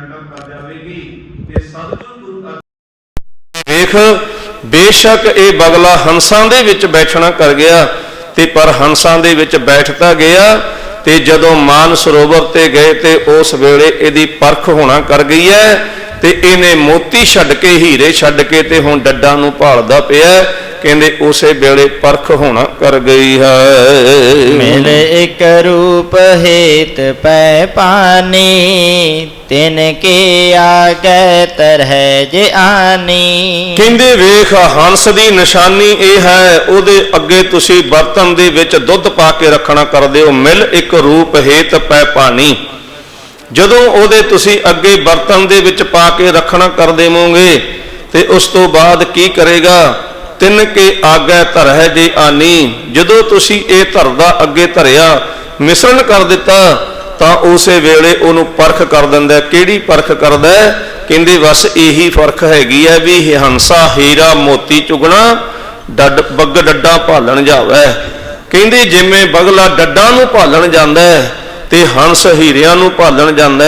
Matter ਕਰ ਜਾਵੇਗੀ ਤੇ ਸਤਿਗੁਰੂ ਗੁਰੂ ਅਰਜਨ ਵੇਖ, ਬੇਸ਼ੱਕ ਇਹ ਬਗਲਾ ਹੰਸਾਂ ਦੇ ਵਿੱਚ ਬੈਠਣਾ ਕਰ ਗਿਆ ਤੇ ਪਰ ਹੰਸਾਂ ਦੇ ਵਿੱਚ ਬੈਠਦਾ ਗਿਆ ਤੇ ਜਦੋਂ ਮਾਨ ਸਰੋਵਰ ਤੇ ਗਏ ਤੇ ਉਸ ਵੇਲੇ ਇਹਦੀ ਪਰਖ ਹੋਣਾ ਕਰ ਗਈ ਹੈ ਤੇ ਇਹਨੇ ਮੋਤੀ ਛੱਡ ਕੇ ਹੀਰੇ ਛੱਡ ਕੇ ਤੇ ਹੁਣ ਡੱਡਾਂ ਨੂੰ ਭਾਲਦਾ ਪਿਆ ਕਹਿੰਦੇ ਉਸੇ ਵੇਲੇ ਪਰਖ ਹੋਣਾ ਕਰ ਗਈ ਹੈ। ਮਿਲ ਇਕ ਰੂਪ ਹੇਤ ਪੈ ਪਾਨੀ ਤਿਨ ਕੇ ਆਗੇ ਤਰਹਿ ਜੇ ਆਨੀ। ਕਹਿੰਦੇ ਵੇਖ ਹੰਸ ਦੀ ਨਿਸ਼ਾਨੀ ਇਹ ਹੈ ਉਹਦੇ ਅੱਗੇ ਤੁਸੀਂ ਬਰਤਨ ਦੇ ਵਿੱਚ ਦੁੱਧ ਪਾ ਕੇ ਰੱਖਣਾ ਕਰਦੇ ਹੋ ਮਿਲ ਇੱਕ ਰੂਪ ਹੇਤ ਪੈ ਪਾਣੀ ਜਦੋਂ ਉਹਦੇ ਤੁਸੀਂ ਅੱਗੇ ਬਰਤਨ ਦੇ ਵਿੱਚ ਪਾ ਕੇ ਰੱਖਣਾ ਕਰ ਦੇਵੋਗੇ ਤੇ ਉਸ ਤੋਂ ਬਾਅਦ ਕੀ ਕਰੇਗਾ? ਤਿੰਨ ਕੇ ਆਗੇ ਧਰਹਿ ਜੇ ਆਨੀ। ਜਦੋਂ ਤੁਸੀਂ ਇਹ ਧਰਦਾ ਅੱਗੇ ਧਰਿਆ, ਮਿਸ਼ਰਣ ਕਰ ਦਿੱਤਾ, ਤਾਂ ਉਸੇ ਵੇਲੇ ਉਹਨੂੰ ਪਰਖ ਕਰ ਦਿੰਦਾ ਕਿਹੜੀ ਪਰਖ ਕਰਦਾ ਕਹਿੰਦੇ, ਬਸ ਇਹੀ ਫ਼ਰਕ ਹੈਗੀ ਹੈ ਵੀ ਇਹ ਹੰਸਾ, ਹੀਰਾ, ਮੋਤੀ ਚੁਗਣਾ, ਡੱਡ, ਬੱਗ ਡੱਡਾ ਭਾਲਣ ਜਾਵੇ। ਕਹਿੰਦੇ, ਜਿਵੇਂ ਬਗਲਾ ਡੱਡਾ ਨੂੰ ਭਾਲਣ ਜਾਂਦਾ ਤੇ ਹੰਸ ਹੀਰਿਆਂ ਨੂੰ ਭਾਲਣ ਜਾਂਦਾ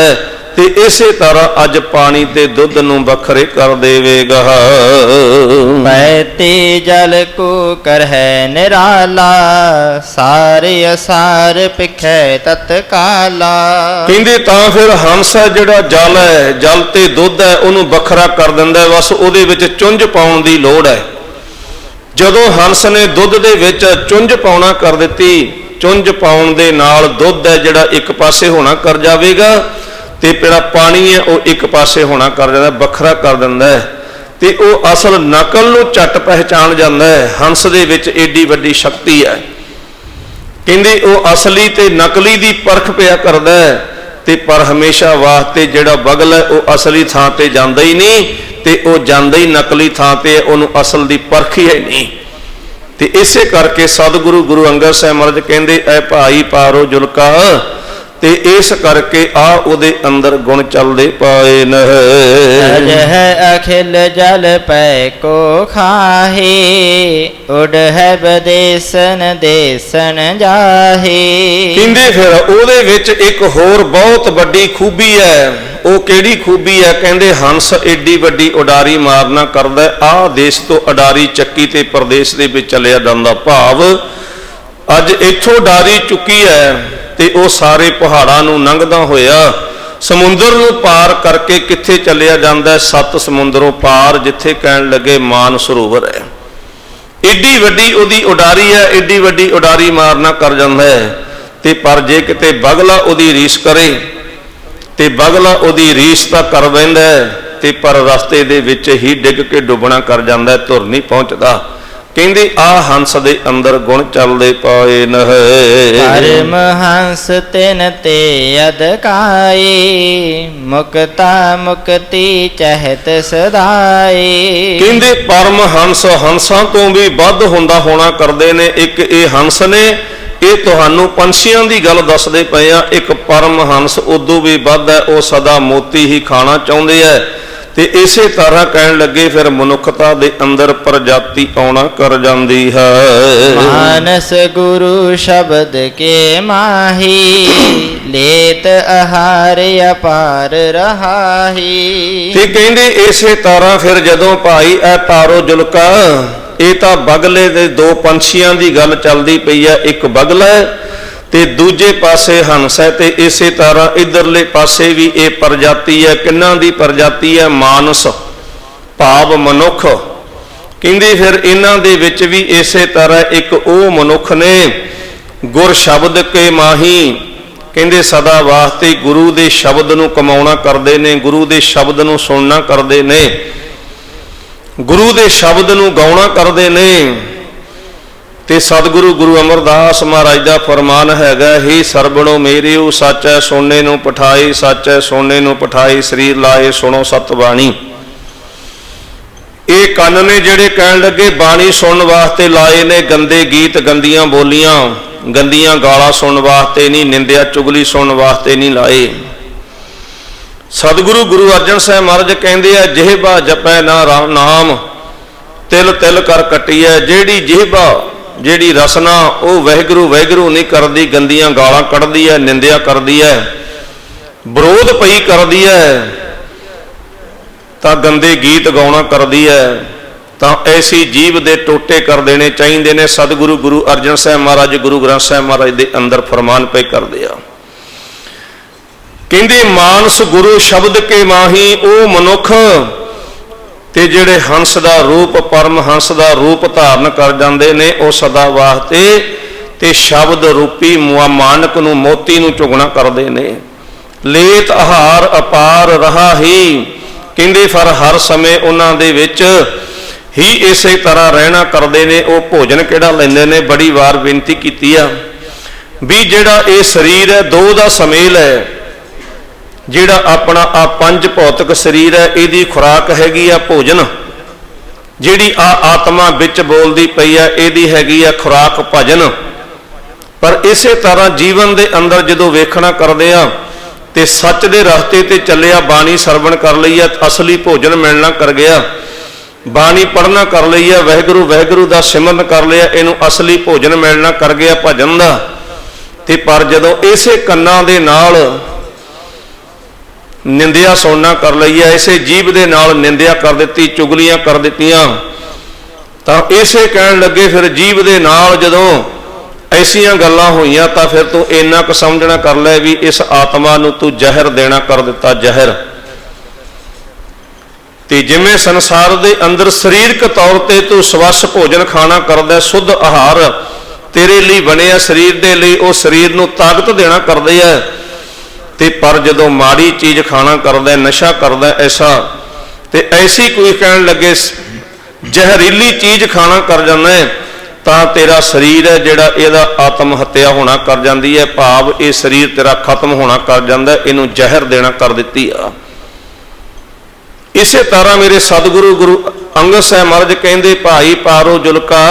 ਤੇ ਇਸੇ ਤਰ੍ਹਾਂ ਅੱਜ ਪਾਣੀ ਤੇ ਦੁੱਧ ਨੂੰ ਵੱਖਰੇ ਕਰ ਦੇਵੇਗਾ। ਪੈਤੇ ਜਲ ਕੋ ਕਰਹਿ ਨਿਰਾਲਾ ਸਾਰੇ ਅਸਾਰ ਪਿਖੈ ਤਤਕਾਲਾ। ਕਹਿੰਦੇ ਤਾਂ ਫਿਰ ਹੰਸ ਜਿਹੜਾ ਜਲ ਹੈ ਜਲ ਤੇ ਦੁੱਧ ਹੈ ਉਹਨੂੰ ਵੱਖਰਾ ਕਰ ਦਿੰਦਾ ਬਸ ਉਹਦੇ ਵਿੱਚ ਚੁੰਝ ਪਾਉਣ ਦੀ ਲੋੜ ਹੈ। ਜਦੋਂ ਹੰਸ ਨੇ ਦੁੱਧ ਦੇ ਵਿੱਚ ਚੁੰਝ ਪਾਉਣਾ ਕਰ ਦਿੱਤੀ ਚੁੰਝ ਪਾਉਣ ਦੇ ਨਾਲ ਦੁੱਧ ਹੈ ਜਿਹੜਾ ਇੱਕ ਪਾਸੇ ਹੋਣਾ ਕਰ ਜਾਵੇਗਾ। ਤੇ ਜਿਹੜਾ ਪਾਣੀ ਹੈ ਉਹ ਇੱਕ ਪਾਸੇ ਹੋਣਾ ਕਰ ਜਾਂਦਾ, ਵੱਖਰਾ ਕਰ ਦਿੰਦਾ ਹੈ। ਤੇ ਉਹ ਅਸਲ ਨਕਲ ਨੂੰ ਝਟ ਪਹਿਚਾਨ ਜਾਂਦਾ ਹੈ। ਹੰਸ ਦੇ ਵਿੱਚ ਏਡੀ ਵੱਡੀ ਸ਼ਕਤੀ ਹੈ। ਕਹਿੰਦੇ ਉਹ ਅਸਲੀ ਤੇ ਨਕਲੀ ਦੀ ਪਰਖ ਪਿਆ ਕਰਦਾ ਹੈ। ਤੇ ਪਰ ਹਮੇਸ਼ਾ ਵਾਸਤੇ ਜਿਹੜਾ ਬਗਲ ਹੈ, ਉਹ ਅਸਲੀ ਥਾਂ ਤੇ ਜਾਂਦਾ ਹੀ ਨਹੀਂ। ਤੇ ਉਹ ਜਾਂਦਾ ਹੀ ਨਕਲੀ ਥਾਂ ਤੇ ਉਹਨੂੰ ਅਸਲ ਦੀ ਪਰਖ ਹੀ ਹੈ ਨਹੀਂ। ਤੇ ਇਸੇ ਕਰਕੇ ਸਤਿਗੁਰੂ ਗੁਰੂ ਅੰਗਦ ਸਾਹਿਬ ਮਹਾਰਾਜ ਕਹਿੰਦੇ, ਐ ਭਾਈ ਪਾਰੋ ਜੁਲਕਾ ਤੇ ਇਸ ਕਰਕੇ ਆ ਉਹਦੇ ਅੰਦਰ ਗੁਣ ਚੱਲਦੇ ਪਾਏ ਨ। ਅਜ ਹੈ ਅਖਿਲ ਜਲ ਪੈ ਕੋ ਖਾਹੇ ਉਡ ਹੈ ਬਦੇਸਨ ਦੇਸਨ ਜਾਹੇ। ਕਹਿੰਦੇ ਫਿਰ ਉਹਦੇ ਵਿੱਚ ਇੱਕ ਹੋਰ ਬਹੁਤ ਵੱਡੀ ਖੂਬੀ ਹੈ ਉਹ ਕਿਹੜੀ ਖੂਬੀ ਹੈ? ਕਹਿੰਦੇ ਹੰਸ ਏਡੀ ਵੱਡੀ ਉਡਾਰੀ ਮਾਰਨਾ ਕਰਦਾ ਆ ਦੇਸ਼ ਤੋਂ ਉਡਾਰੀ ਚੱਕੀ ਤੇ ਪ੍ਰਦੇਸ਼ ਦੇ ਵਿੱਚ ਚੱਲਿਆ ਜਾਂਦਾ ਭਾਵ। ਅੱਜ ਇੱਥੋਂ ਉਡਾਰੀ ਚੁੱਕੀ ਹੈ ਤੇ ਉਹ ਸਾਰੇ ਪਹਾੜਾਂ ਨੂੰ ਲੰਘਦਾ ਹੋਇਆ ਸਮੁੰਦਰ ਨੂੰ ਪਾਰ ਕਰਕੇ ਕਿੱਥੇ ਚੱਲਿਆ ਜਾਂਦਾ ਹੈ? ਸੱਤ ਸਮੁੰਦਰੋਂ ਪਾਰ, ਜਿੱਥੇ ਕਹਿਣ ਲੱਗੇ ਮਾਨ ਸਰੋਵਰ ਹੈ। ਏਡੀ ਵੱਡੀ ਉਹਦੀ ਉਡਾਰੀ ਹੈ, ਏਡੀ ਵੱਡੀ ਉਡਾਰੀ ਮਾਰਨਾ ਕਰ ਜਾਂਦਾ ਹੈ। ਤੇ ਪਰ ਜੇ ਕਿਤੇ ਬਗਲਾ ਉਹਦੀ ਰੀਸ ਕਰੇ, ਤੇ ਬਗਲਾ ਉਹਦੀ ਰੀਸ ਤਾਂ ਕਰ ਬੈਂਦਾ ਹੈ। ਤੇ ਪਰ ਰਸਤੇ ਦੇ ਵਿੱਚ ਹੀ ਡਿੱਗ ਕੇ ਡੁੱਬਣਾ ਕਰ ਜਾਂਦਾ ਧੁਰ ਨਹੀਂ ਪਹੁੰਚਦਾ। ਕਹਿੰਦੇ ਆ ਹੰਸ ਦੇ ਅੰਦਰ ਗੁਣ ਚੱਲਦੇ ਪਾਏ ਨ ਪਰਮ ਹੰਸ ਤਿਨ ਤੇ ਅਦਕਾਏ ਮੁਕਤਾ ਮੁਕਤੀ ਚਹਿਤ ਸਦਾਏ ਕਹਿੰਦੇ ਪਰਮ ਹੰਸ ਹੰਸਾਂ ਤੋਂ ਵੀ ਵੱਧ ਹੁੰਦਾ ਹੋਣਾ ਕਰਦੇ ਨੇ। ਇੱਕ ਇਹ ਹੰਸ ਨੇ ਇਹ ਤੁਹਾਨੂੰ ਪੰਛੀਆਂ ਦੀ ਗੱਲ ਦੱਸਦੇ ਪਏ ਆ। ਇੱਕ ਪਰਮ ਹੰਸ ਉਦੋਂ ਵੀ ਵੱਧ ਹੈ ਉਹ ਸਦਾ ਮੋਤੀ ਹੀ ਖਾਣਾ ਚਾਹੁੰਦੇ ਐ ਤੇ ਇਸੇ ਤਰ੍ਹਾਂ ਕਹਿਣ ਲੱਗੇ ਫਿਰ ਮਨੁੱਖਤਾ ਦੇ ਅੰਦਰ ਪ੍ਰਜਾਤੀ ਆਉਣਾ ਕਰ ਜਾਂਦੀ ਹੈ। ਮਾਨਸ ਗੁਰੂ ਸ਼ਬਦ ਕੇ ਮਾਹੀ ਲੇਤ ਆਹਾਰ ਅਪਾਰ ਰਹਾਹੀ। ਤੇ ਕਹਿੰਦੇ ਇਸੇ ਤਰ੍ਹਾਂ ਫਿਰ ਜਦੋਂ ਭਾਈ ਐ ਤਾਰੋ ਜੁਲਕਾ ਇਹ ਤਾਂ ਬਗਲੇ ਦੇ ਦੋ ਪੰਛੀਆਂ ਦੀ ਗੱਲ ਚੱਲਦੀ ਪਈ ਹੈ ਇੱਕ ਬਗਲਾ ਹੈ ਤੇ ਦੂਜੇ ਪਾਸੇ ਹੰਸ ਹੈ ਤੇ ਇਸੇ ਤਰ੍ਹਾਂ ਇਧਰਲੇ ਪਾਸੇ ਵੀ ਇਹ ਪ੍ਰਜਾਤੀ ਹੈ। ਕਿੰਨਾਂ ਦੀ ਪ੍ਰਜਾਤੀ ਹੈ? ਮਾਨਸ, ਭਾਵ ਮਨੁੱਖ। ਕਹਿੰਦੇ ਫਿਰ ਇਹਨਾਂ ਦੇ ਵਿੱਚ ਵੀ ਇਸੇ ਤਰ੍ਹਾਂ ਇੱਕ ਉਹ ਮਨੁੱਖ ਨੇ, ਗੁਰ ਸ਼ਬਦ ਕੇ ਮਾਹੀ। ਕਹਿੰਦੇ ਸਦਾ ਵਾਸਤੇ ਗੁਰੂ ਦੇ ਸ਼ਬਦ ਨੂੰ ਕਮਾਉਣਾ ਕਰਦੇ ਨੇ, ਗੁਰੂ ਦੇ ਸ਼ਬਦ ਨੂੰ ਸੁਣਨਾ ਕਰਦੇ ਨੇ, ਗੁਰੂ ਦੇ ਸ਼ਬਦ ਨੂੰ ਗਾਉਣਾ ਕਰਦੇ ਨੇ। ਤੇ ਸਤਿਗੁਰੂ ਗੁਰੂ ਅਮਰਦਾਸ ਮਹਾਰਾਜ ਦਾ ਫਰਮਾਨ ਹੈਗਾ, ਹੀ ਸਰਬਣੋ ਮੇਰਿਓ, ਸੱਚੈ ਸੋਨੇ ਨੂੰ ਪਠਾਈ ਸੱਚੈ ਸੋਨੇ ਨੂੰ ਪਠਾਈ ਸਰੀਰ ਲਾਏ, ਸੁਣੋ ਸਤ ਬਾਣੀ ਇਹ ਕੰਨ ਨੇ ਜਿਹੜੇ ਕਹਿਣ ਲੱਗੇ, ਬਾਣੀ ਸੁਣਨ ਵਾਸਤੇ ਲਾਏ ਨੇ ਗੰਦੇ ਗੀਤ, ਗੰਦੀਆਂ ਬੋਲੀਆਂ, ਗੰਦੀਆਂ ਗਾਲਾਂ ਸੁਣਨ ਵਾਸਤੇ ਨਹੀਂ, ਨਿੰਦਿਆ ਚੁਗਲੀ ਸੁਣਨ ਵਾਸਤੇ ਨਹੀਂ ਲਾਏ। ਸਤਿਗੁਰੂ ਗੁਰੂ ਅਰਜਨ ਸਾਹਿਬ ਮਹਾਰਾਜ ਕਹਿੰਦੇ ਆ ਜਿਹਬਾ ਜਪੈ ਨਾ ਰਾਮ ਨਾਮ ਤਿਲ ਤਿਲ ਕਰ ਕਟੀਐ, ਜਿਹੜੀ ਜਿਹਬਾ ਜਿਹੜੀ ਰਸਨਾ ਉਹ ਵਹਿਗੁਰੂ ਵਹਿਗੁਰੂ ਨਹੀਂ ਕਰਦੀ, ਗੰਦੀਆਂ ਗਾਲਾਂ ਕੱਢਦੀ ਹੈ ਨਿੰਦਿਆ ਕਰਦੀ ਹੈ ਵਿਰੋਧ ਪਈ ਕਰਦੀ ਹੈ ਤਾਂ ਗੰਦੇ ਗੀਤ ਗਾਉਣਾ ਕਰਦੀ ਹੈ ਤਾਂ ਐਸੀ ਜੀਵ ਦੇ ਟੋਟੇ ਕਰ ਦੇਣੇ ਚਾਹੀਦੇ ਨੇ। ਸਤਿਗੁਰੂ ਗੁਰੂ ਅਰਜਨ ਸਾਹਿਬ ਮਹਾਰਾਜ, ਗੁਰੂ ਗ੍ਰੰਥ ਸਾਹਿਬ ਮਹਾਰਾਜ ਦੇ ਅੰਦਰ ਫਰਮਾਨ ਪਏ ਕਰਦੇ ਆ। ਕਹਿੰਦੇ, ਮਾਨਸ ਗੁਰੂ ਸ਼ਬਦ ਕੇ ਮਾਹੀ, ਉਹ ਮਨੁੱਖ ਤੇ ਜਿਹੜੇ ਹੰਸ ਦਾ ਰੂਪ, ਪਰਮ ਹੰਸ ਦਾ ਰੂਪ ਧਾਰਨ ਕਰ ਜਾਂਦੇ ਨੇ, ਉਹ ਸਦਾ ਵਾਸਤੇ ਤੇ ਸ਼ਬਦ ਰੂਪੀ ਮੁਆ ਮਾਨਕ ਨੂੰ ਮੋਤੀ ਨੂੰ ਚੁਗਣਾ ਕਰਦੇ ਨੇ। ਲੇਤ ਆਹਾਰ ਅਪਾਰ ਰਹਾ ਹੀ, ਕਹਿੰਦੇ ਫਰ ਹਰ ਸਮੇਂ ਉਹਨਾਂ ਦੇ ਵਿੱਚ ਹੀ ਇਸੇ ਤਰ੍ਹਾਂ ਰਹਿਣਾ ਕਰਦੇ ਨੇ, ਉਹ ਭੋਜਨ ਕਿਹੜਾ ਲੈਂਦੇ ਨੇ? ਬੜੀ ਵਾਰ ਬੇਨਤੀ ਕੀਤੀ ਆ ਵੀ ਜਿਹੜਾ ਇਹ ਸਰੀਰ ਹੈ, ਦੋ ਦਾ ਸਮੇਲ ਹੈ ਜਿਹੜਾ ਆਪਣਾ ਆ ਪੰਜ ਭੌਤਿਕ ਸਰੀਰ ਹੈ, ਇਹਦੀ ਖੁਰਾਕ ਹੈਗੀ ਆ ਭੋਜਨ। ਜਿਹੜੀ ਆ ਆਤਮਾ ਵਿੱਚ ਬੋਲਦੀ ਪਈ ਆ, ਇਹਦੀ ਹੈਗੀ ਆ ਖੁਰਾਕ ਭਜਨ। ਪਰ ਇਸੇ ਤਰ੍ਹਾਂ ਜੀਵਨ ਦੇ ਅੰਦਰ ਜਦੋਂ ਵੇਖਣਾ ਕਰਦੇ ਆ, ਤੇ ਸੱਚ ਦੇ ਰਸਤੇ ਤੇ ਚੱਲਿਆ ਬਾਣੀ ਸਰਵਣ ਕਰ ਲਈ ਆ, ਅਸਲੀ ਭੋਜਨ ਮਿਲਣਾ ਕਰ ਗਿਆ। ਬਾਣੀ ਪੜਨਾ ਕਰ ਲਈ ਆ, ਵਾਹਿਗੁਰੂ ਵਾਹਿਗੁਰੂ ਦਾ ਸਿਮਰਨ ਕਰ ਲਿਆ, ਇਹਨੂੰ ਅਸਲੀ ਭੋਜਨ ਮਿਲਣਾ ਕਰ ਗਿਆ ਭਜਨ ਦਾ। ਤੇ ਪਰ ਜਦੋਂ ਇਸੇ ਕੰਨਾਂ ਦੇ ਨਾਲ ਨਿੰਦਿਆ ਸੁਣਨਾ ਕਰ ਲਈ ਹੈ ਇਸੇ ਜੀਬ ਦੇ ਨਾਲ ਨਿੰਦਿਆ ਕਰ ਦਿੱਤੀ, ਚੁਗਲੀਆਂ ਕਰ ਦਿੱਤੀਆਂ। ਤਾਂ ਇਸੇ ਕਹਿਣ ਲੱਗੇ ਫਿਰ ਜੀਬ ਦੇ ਨਾਲ ਜਦੋਂ ਐਸੀਆਂ ਗੱਲਾਂ ਹੋਈਆਂ ਤਾਂ ਫਿਰ ਤੂੰ ਇੰਨਾ ਕੁ ਸਮਝਣਾ ਕਰ ਲੈ ਵੀ ਇਸ ਆਤਮਾ ਨੂੰ ਤੂੰ ਜ਼ਹਿਰ ਦੇਣਾ ਕਰ ਦਿੱਤਾ, ਜ਼ਹਿਰ। ਤੇ ਜਿਵੇਂ ਸੰਸਾਰ ਦੇ ਅੰਦਰ ਸਰੀਰਕ ਤੌਰ ਤੇ ਤੂੰ ਸਵੱਛ ਭੋਜਨ ਖਾਣਾ ਕਰਦਾ, ਸੁੱਧ ਆਹਾਰ ਤੇਰੇ ਲਈ ਬਣਿਆ, ਸਰੀਰ ਦੇ ਲਈ ਉਹ ਸਰੀਰ ਨੂੰ ਤਾਕਤ ਦੇਣਾ ਕਰਦੇ ਆ। ਤੇ ਪਰ ਜਦੋਂ ਮਾੜੀ ਚੀਜ਼ ਖਾਣਾ ਕਰਦਾ, ਨਸ਼ਾ ਕਰਦਾ ਐਸਾ, ਤੇ ਐਸੀ ਕੋਈ ਕਹਿਣ ਲੱਗੇ, ਜ਼ਹਿਰੀਲੀ ਚੀਜ਼ ਖਾਣਾ ਕਰ ਜਾਂਦਾ ਹੈ, ਤਾਂ ਤੇਰਾ ਸਰੀਰ ਹੈ ਜਿਹੜਾ ਇਹਦਾ ਆਤਮ ਹੱਤਿਆ ਹੋਣਾ ਕਰ ਜਾਂਦੀ ਹੈ, ਭਾਵ ਇਹ ਸਰੀਰ ਤੇਰਾ ਖਤਮ ਹੋਣਾ ਕਰ ਜਾਂਦਾ, ਇਹਨੂੰ ਜ਼ਹਿਰ ਦੇਣਾ ਕਰ ਦਿੱਤੀ ਆ। ਇਸੇ ਤਰ੍ਹਾਂ ਮੇਰੇ ਸਤਿਗੁਰੂ ਗੁਰੂ ਅੰਗਦ ਸਾਹਿਬ ਮਹਾਰਾਜ ਕਹਿੰਦੇ, ਭਾਈ ਪਾਰੋ ਜੁਲਕਾ,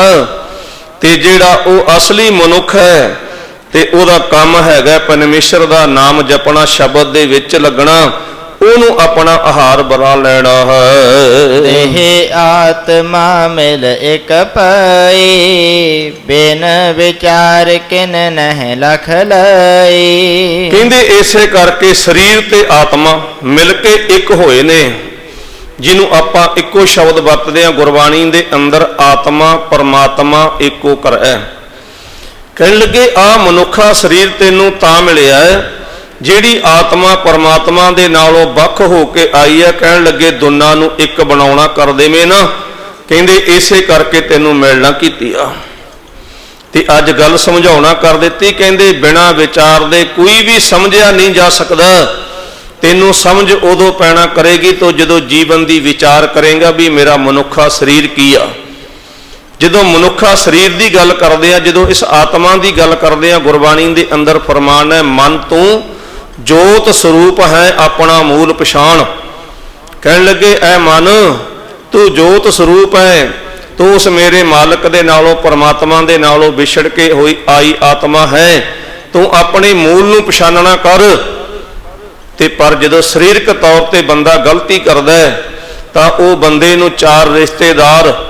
ਤੇ ਜਿਹੜਾ ਉਹ ਅਸਲੀ ਮਨੁੱਖ ਹੈ ਤੇ ਉਹਦਾ ਕੰਮ ਹੈਗਾ ਪਰਮੇਸ਼ਰ ਦਾ ਨਾਮ ਜਪਣਾ ਸ਼ਬਦ ਦੇ ਵਿੱਚ ਲੱਗਣਾ ਉਹਨੂੰ ਆਪਣਾ ਆਹਾਰ ਬਣਾ ਲੈਣਾ ਹੈ। ਦੇਹ ਆਤਮਾ ਮਿਲ ਇਕ ਪਈ ਬਿਨ ਵਿਚਾਰ ਕਿਨ ਨਹਿ ਲਖ ਲਈ। ਕਹਿੰਦੇ ਇਸੇ ਕਰਕੇ ਸਰੀਰ ਤੇ ਆਤਮਾ ਮਿਲ ਕੇ ਇੱਕ ਹੋਏ ਨੇ ਜਿਹਨੂੰ ਆਪਾਂ ਇੱਕੋ ਸ਼ਬਦ ਵਰਤਦੇ ਹਾਂ ਗੁਰਬਾਣੀ ਦੇ ਅੰਦਰ ਆਤਮਾ ਪਰਮਾਤਮਾ ਇੱਕੋ ਕਰ ਹੈ। ਕਹਿਣ ਲੱਗੇ ਆ ਮਨੁੱਖਾ ਸਰੀਰ ਤੈਨੂੰ ਤਾਂ ਮਿਲਿਆ ਹੈ, ਜਿਹੜੀ ਆਤਮਾ ਪਰਮਾਤਮਾ ਦੇ ਨਾਲੋਂ ਵੱਖ ਹੋ ਕੇ ਆਈ ਹੈ। ਕਹਿਣ ਲੱਗੇ, ਦੋਨਾਂ ਨੂੰ ਇੱਕ ਬਣਾਉਣਾ ਕਰ ਦੇਵੇਂ ਨਾ। ਕਹਿੰਦੇ, ਇਸੇ ਕਰਕੇ ਤੈਨੂੰ ਮਿਲਣਾ ਕੀਤੀ ਆ ਤੇ ਅੱਜ ਗੱਲ ਸਮਝਾਉਣਾ ਕਰ ਦਿੱਤੀ। ਕਹਿੰਦੇ, ਬਿਨਾ ਵਿਚਾਰ ਦੇ ਕੋਈ ਵੀ ਸਮਝਿਆ ਨਹੀਂ ਜਾ ਸਕਦਾ। ਤੈਨੂੰ ਸਮਝ ਉਦੋਂ ਪੈਣਾ ਕਰੇਗੀ ਤੋ ਜਦੋਂ ਜੀਵਨ ਦੀ ਵਿਚਾਰ ਕਰੇਗਾ ਵੀ ਮੇਰਾ ਮਨੁੱਖਾ ਸਰੀਰ ਕੀ ਆ। ਜਦੋਂ ਮਨੁੱਖਾ ਸਰੀਰ ਦੀ ਗੱਲ ਕਰਦੇ ਆ, ਜਦੋਂ ਇਸ ਆਤਮਾ ਦੀ ਗੱਲ ਕਰਦੇ ਆ, ਗੁਰਬਾਣੀ ਦੇ ਅੰਦਰ ਫਰਮਾਨ ਹੈ, ਮਨ ਤੂੰ ਜੋਤ ਸਰੂਪ ਹੈ ਆਪਣਾ ਮੂਲ ਪਛਾਣ। ਕਹਿਣ ਲੱਗੇ, ਐ ਮਨ, ਤੂੰ ਜੋਤ ਸਰੂਪ ਹੈ, ਤੂੰ ਉਸ ਮੇਰੇ ਮਾਲਕ ਦੇ ਨਾਲੋਂ, ਪਰਮਾਤਮਾ ਦੇ ਨਾਲੋਂ ਵਿਛੜ ਕੇ ਹੋਈ ਆਈ ਆਤਮਾ ਹੈ। ਤੂੰ ਆਪਣੇ ਮੂਲ ਨੂੰ ਪਛਾਨਣਾ ਕਰ। ਤੇ ਪਰ ਜਦੋਂ ਸਰੀਰਕ ਤੌਰ ਤੇ ਬੰਦਾ ਗਲਤੀ ਕਰਦਾ ਹੈ, ਤਾਂ ਉਹ ਬੰਦੇ ਨੂੰ ਚਾਰ ਰਿਸ਼ਤੇਦਾਰ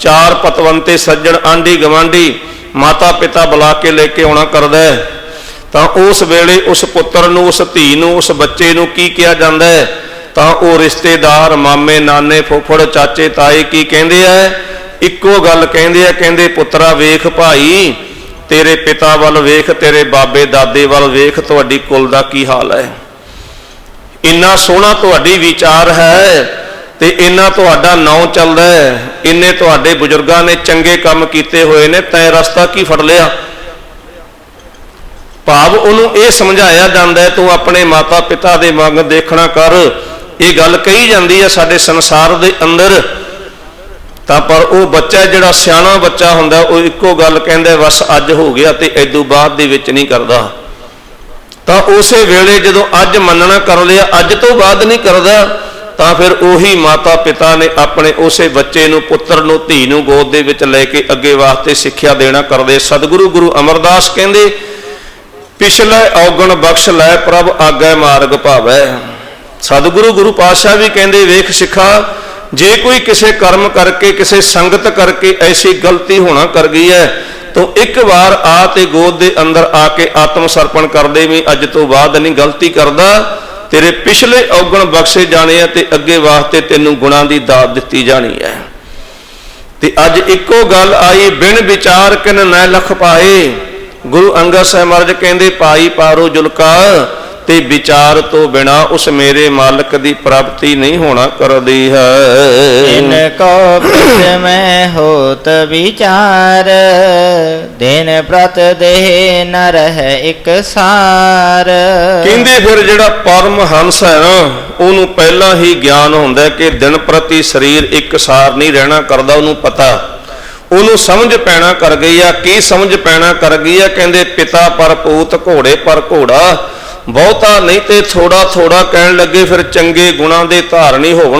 ਚਾਰ ਪਤਵੰਤੇ ਸੱਜਣ ਆਂਢੀ ਗਵਾਂਢੀ ਮਾਤਾ ਪਿਤਾ ਬੁਲਾ ਕੇ ਲੈ ਕੇ ਆਉਣਾ ਕਰਦਾ ਹੈ। ਤਾਂ ਉਸ ਵੇਲੇ ਉਸ ਪੁੱਤਰ ਨੂੰ, ਉਸ ਧੀ ਨੂੰ, ਉਸ ਬੱਚੇ ਨੂੰ ਕੀ ਕਿਹਾ ਜਾਂਦਾ ਹੈ? ਤਾਂ ਉਹ ਰਿਸ਼ਤੇਦਾਰ, ਮਾਮੇ, ਨਾਨੇ, ਫੁੱਫੜ, ਚਾਚੇ, ਤਾਏ ਕੀ ਕਹਿੰਦੇ ਆ? ਇੱਕੋ ਗੱਲ ਕਹਿੰਦੇ ਆ, ਕਹਿੰਦੇ, ਪੁੱਤਰਾ, ਵੇਖ ਭਾਈ, ਤੇਰੇ ਪਿਤਾ ਵੱਲ ਵੇਖ, ਤੇਰੇ ਬਾਬੇ, ਦਾਦੇ ਵੱਲ ਵੇਖ, ਤੁਹਾਡੀ ਕੁਲ ਦਾ ਕੀ ਹਾਲ ਹੈ? ਇੰਨਾ ਸੋਹਣਾ ਤੁਹਾਡੀ ਵਿਚਾਰ ਹੈ ਤੇ ਇੰਨਾ ਤੁਹਾਡਾ ਨਾਂ ਚੱਲਦਾ ਹੈ, ਇੰਨੇ ਤੁਹਾਡੇ ਬਜ਼ੁਰਗਾਂ ਨੇ ਚੰਗੇ ਕੰਮ ਕੀਤੇ ਹੋਏ ਨੇ, ਤੈਂ ਰਸਤਾ ਕੀ ਫੜ ਲਿਆ? ਭਾਵ ਉਹਨੂੰ ਇਹ ਸਮਝਾਇਆ ਜਾਂਦਾ ਹੈ, ਤੂੰ ਆਪਣੇ ਮਾਤਾ ਪਿਤਾ ਦੇ ਵਾਂਗ ਦੇਖਣਾ ਕਰ। ਇਹ ਗੱਲ ਕਹੀ ਜਾਂਦੀ ਹੈ ਸਾਡੇ ਸੰਸਾਰ ਦੇ ਅੰਦਰ। ਤਾਂ ਪਰ ਉਹ ਬੱਚਾ ਜਿਹੜਾ ਸਿਆਣਾ ਬੱਚਾ ਹੁੰਦਾ, ਉਹ ਇੱਕੋ ਗੱਲ ਕਹਿੰਦਾ ਬਸ ਅੱਜ ਹੋ ਗਿਆ ਤੇ ਐਦੋਂ ਬਾਅਦ ਦੇ ਵਿੱਚ ਨਹੀਂ ਕਰਦਾ। ਤਾਂ ਉਸੇ ਵੇਲੇ ਜਦੋਂ ਅੱਜ ਮੰਨਣਾ ਕਰ ਲਿਆ, ਅੱਜ ਤੋਂ ਬਾਅਦ ਨਹੀਂ ਕਰਦਾ ਤਾਂ ਫਿਰ ਉਹੀ ਮਾਤਾ ਪਿਤਾ ਨੇ ਆਪਣੇ ਉਸੇ ਬੱਚੇ ਨੂੰ, ਪੁੱਤਰ ਨੂੰ, ਧੀ ਨੂੰ ਗੋਦ ਦੇ ਵਿੱਚ ਲੈ ਕੇ ਅੱਗੇ ਵਾਸਤੇ ਸਿੱਖਿਆ ਦੇਣਾ ਕਰਦੇ। ਸਤਿਗੁਰੂ ਗੁਰੂ ਅਮਰਦਾਸ ਕਹਿੰਦੇ, ਪਿਛਲੇ ਔਗਣ ਬਖਸ਼ ਲੈ ਪ੍ਰਭ ਆਗੇ ਮਾਰਗ ਭਾਵੈ। ਸਤਿਗੁਰੂ ਗੁਰੂ ਪਾਤਸ਼ਾਹ ਵੀ ਕਹਿੰਦੇ, ਵੇਖ ਸਿੱਖਾ, ਜੇ ਕੋਈ ਕਿਸੇ ਕਰਮ ਕਰਕੇ, ਕਿਸੇ ਸੰਗਤ ਕਰਕੇ ਐਸੀ ਗਲਤੀ ਹੋਣਾ ਕਰ ਗਈ ਹੈ ਤਾਂ ਇੱਕ ਵਾਰ ਆ ਤੇ ਗੋਦ ਦੇ ਅੰਦਰ ਆ ਕੇ ਆਤਮ ਸਰਪਣ ਕਰ ਦੇ ਵੀ ਅੱਜ ਤੋਂ ਬਾਅਦ ਨਹੀਂ ਗਲਤੀ ਕਰਦਾ। ਤੇਰੇ ਪਿਛਲੇ ਔਗਣ ਬਖਸ਼ੇ ਜਾਣੇ ਆ ਤੇ ਅੱਗੇ ਵਾਸਤੇ ਤੈਨੂੰ ਗੁਣਾਂ ਦੀ ਦਾਤ ਦਿੱਤੀ ਜਾਣੀ ਹੈ। ਤੇ ਅੱਜ ਇੱਕੋ ਗੱਲ ਆਈ, ਬਿਨ ਵਿਚਾਰ ਕਿਨ ਨੈ ਲਖ ਪਾਏ। ਗੁਰੂ ਅੰਗਦ ਸਾਹਿਬ ਮਹਾਰਾਜ ਕਹਿੰਦੇ, ਪਾਈ ਪਾਰੋ ਜੁਲਕਾ ਤੇ ਵਿਚਾਰ ਤੋਂ ਬਿਨਾ ਉਸ ਮੇਰੇ ਮਾਲਕ ਦੀ ਪ੍ਰਾਪਤੀ ਨਹੀਂ ਹੋਣਾ ਕਰਦੀ ਹੈ। ਇਨ ਕੋ ਪਿਤ ਮੈਂ ਹੋਤ ਵਿਚਾਰ, ਦਿਨ ਪ੍ਰਤ ਦੇਹ ਨ ਰਹਿ ਇੱਕ ਸਾਰ। ਕਹਿੰਦੇ ਫਿਰ ਜਿਹੜਾ ਪਰਮ ਹੰਸ ਹੈ ਨਾ, ਉਹਨੂੰ ਪਹਿਲਾਂ ਹੀ ਗਿਆਨ ਹੁੰਦਾ ਕਿ ਦਿਨ ਪ੍ਰਤੀ ਸਰੀਰ ਇੱਕ ਸਾਰ ਨਹੀਂ ਰਹਿਣਾ ਕਰਦਾ, ਉਹਨੂੰ ਪਤਾ। ਉਹਨੂੰ ਸਮਝ ਪੈਣਾ ਕਰ ਗਈ ਆ। ਕੀ ਸਮਝ ਪੈਣਾ ਕਰ ਗਈ ਆ? ਕਹਿੰਦੇ ਪਿਤਾ ਪਰ ਪੂਤ ਘੋੜੇ ਪਰ ਘੋੜਾ। ਬਹੁਤਾ ਨਹੀਂ ਤੇ ਥੋੜਾ ਥੋੜਾ ਕਹਿਣ ਲੱਗੇ, ਫਿਰ ਚੰਗੇ ਗੁਣਾਂ ਦੇ ਧਾਰਨੀ ਹੋਵਣ।